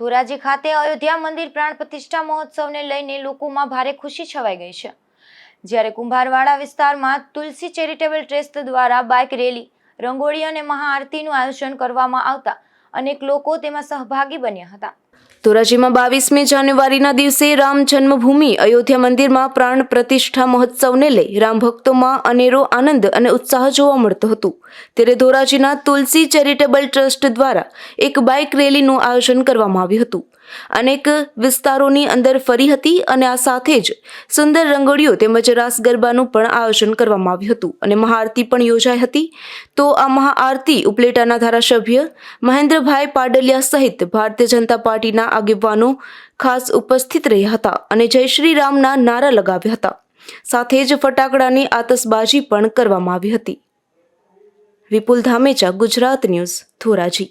ધોરાજી ખાતે અયોધ્યા મંદિર પ્રાણ પ્રતિષ્ઠા મહોત્સવને લઈને લોકોમાં ભારે ખુશી છવાઈ ગઈ છે. જ્યારે કુંભારવાડા વિસ્તારમાં તુલસી ચેરિટેબલ ટ્રસ્ટ દ્વારા બાઇક રેલી, રંગોળી અને મહાઆરતીનું આયોજન કરવામાં આવતા અનેક લોકો તેમાં સહભાગી બન્યા હતા. ધોરાજીમાં બાવીસમી જાન્યુઆરીના દિવસે રામ જન્મભૂમિ અયોધ્યા મંદિરમાં પ્રાણ પ્રતિષ્ઠા મહોત્સવને લઈ રામ ભક્તોમાં અનેરો આનંદ અને ઉત્સાહ જોવા મળતો હતો. ત્યારે ધોરાજીના તુલસી ચેરિટેબલ ટ્રસ્ટ દ્વારા એક બાઇક રેલીનું આયોજન કરવામાં આવ્યું હતું. અનેક વિસ્તારોની અંદર ફરી હતી અને આ સાથે જ સુંદર રંગોળીઓ તેમજ રાસ ગરબાનું પણ આયોજન કરવામાં આવ્યું હતું અને મહાઆરતી પણ યોજાઈ હતી. તો આ મહાઆરતી ઉપલેટાના ધારાસભ્ય મહેન્દ્રભાઈ પાડલિયા સહિત ભારતીય જનતા પાર્ટીના આગેવાનો ખાસ ઉપસ્થિત રહ્યા હતા અને જય શ્રી રામના નારા લગાવ્યા હતા. સાથે જ ફટાકડાની આતશબાજી પણ કરવામાં આવી હતી. વિપુલ ધામેચા, ગુજરાત ન્યૂઝ, ધોરાજી.